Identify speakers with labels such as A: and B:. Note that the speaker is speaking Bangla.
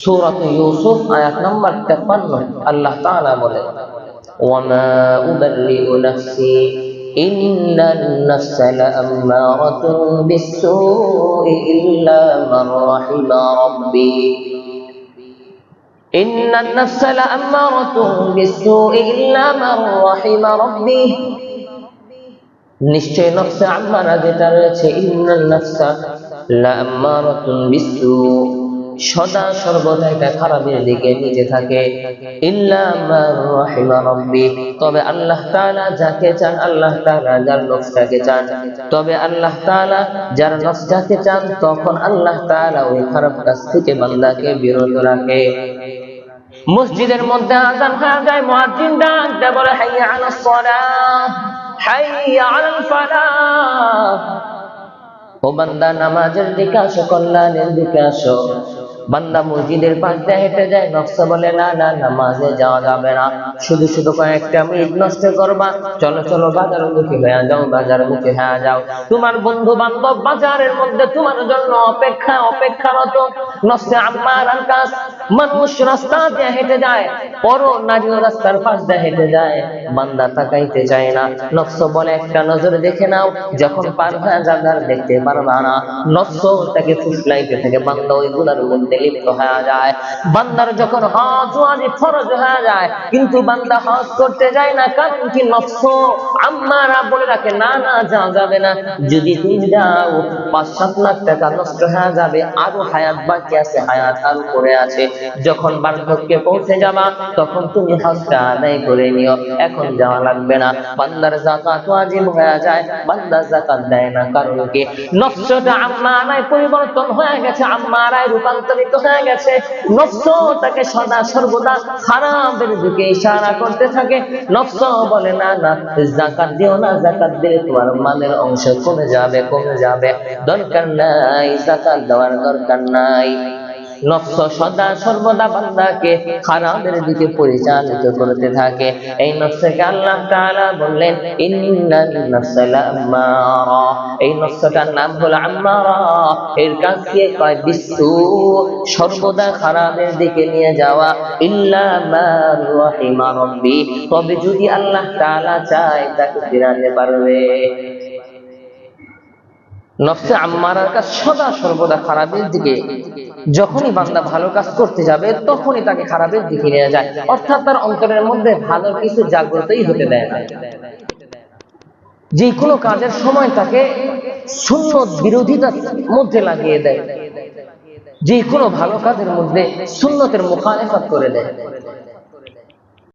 A: সূরাত ইউসুফ আয়াত নম্বর 53 আল্লাহ তাআলা বলেন ওয়ামা উবাররিউ নাফসি ইন্নান নাফসা লাআম্মারাতুন বিসসুই ইল্লা মান রাহিমা রাব্বি إن النفس لأمارة بالسوء إلا من رحم ربي নিশ্চয় নফসে আম্মারা যেটা রয়েছে ইন্নাল নাফসা লাআম্মারাতুন বিসু সদা সর্বদা এটা খারাপের দিকে নিতে থাকে। তবে আল্লাহ যাকে চান, আল্লাহ যার নফসটাকে চান। তবে আল্লাহ যার নফসটাকে চান, তখন আল্লাহ তাআলা ওই খারাপ কাজ থেকে বান্দাকে বিরত রাখে। মসজিদের মধ্যে আজান ও বান্দা, নামাজের দিকে আসো, কল্যাণের দিকে আসো। বান্দা মসজিদের পাশ দিয়ে হেঁটে যায়, নকশা বলে, না না, নামাজে যাওয়া যাবে না। শুধু শুধু কয়েকটা মিনিট নষ্ট করবা। চলো চলো, বাজার মুখে হয়ে যাও, বাজার মুখে হ্যাঁ যাও। তোমার বন্ধু বান্ধব বাজারের মধ্যে তোমার জন্য অপেক্ষা অপেক্ষারত নষ্ট আম্মার কাজ মানুষ রাস্তা দিয়ে হেঁটে যায় নারীও রাস্তার পাশ দিয়ে হেঁটে যায়। বান্দা তাকাইতে চায় না। নফস বলে, একটা নজর দেখে নাও, যখন পার হয়ে যাবে দেখতে পারবা না। নফস তাকে ফুসলাইতে থাকে, বান্দা ওই মধ্যে লিপ্ত হয়ে যায়। বান্দার যখন হজ ওয়াজি ফরজ হয়ে যায়, কিন্তু বান্দা হজ করতে যায় না, কারণ কি নফস আম্মারা বলে রাখে, না না, যাওয়া যাবে না। যদি তুমি যাও, পাঁচ, সাত লাখ টাকা নষ্ট হয়ে যাবে, আরও হায়াত বাকি আছে, হায়াত আরও পড়ে আছে। যখন বার্ধক্যে পৌঁছে যাবা, তখন তুমি হজটা আদায় করে নিও। এখন যাওয়া লাগবে না। বান্দার জাকাত ওয়াজিব হয়ে যায় বান্দা জাকাত দেয় না কারণ কি? নফসটা আম্মারায় পরিবর্তন হয়ে গেছে, আম্মারায় রূপান্তরিত হয়ে গেছে। নফস তাকে সদা সর্বদা খারাপের দিকে ইশারা করতে থাকে। নফস বলে, না না জাকাত দিও না, জাকাত দিলে তোমার মালের অংশ কমে যাবে কমে যাবে। দরকার নাই, জাকাত দেওয়ার দরকার নাই। নফস সদা সর্বদা বান্দাকে খারাপের দিকে পরিচালিত করতে থাকে। এই নফসকে আল্লাহ তাআলা বললেন ইন্নান নাফসা এই নফসটার নাম হলো আম্মারা। এর কাছে কয়, বিসু, সর্বদা খারাপের দিকে নিয়ে যাওয়া। ইল্লা মা রাহিমা রাব্বি। তবে যদি আল্লাহ তাআলা চায়, তাকে ফিরাতে পারবে। নফসে আম্মারার কাজ সদা সর্বদা খারাপের দিকে যখনই বান্দা ভালো কাজ করতে যাবে, তখনই তাকে খারাপের দিকে নিয়ে যায়। অর্থাৎ তার অন্তরের মধ্যে ভালো কিছু জাগ্রতই হতে দেয় না। যে কোনো কাজের সময় তাকে শূন্য বিরোধিতার মধ্যে লাগিয়ে দেয়। যে কোনো ভালো কাজের মধ্যে সুন্নতের মুখালেফাত করে দেয়।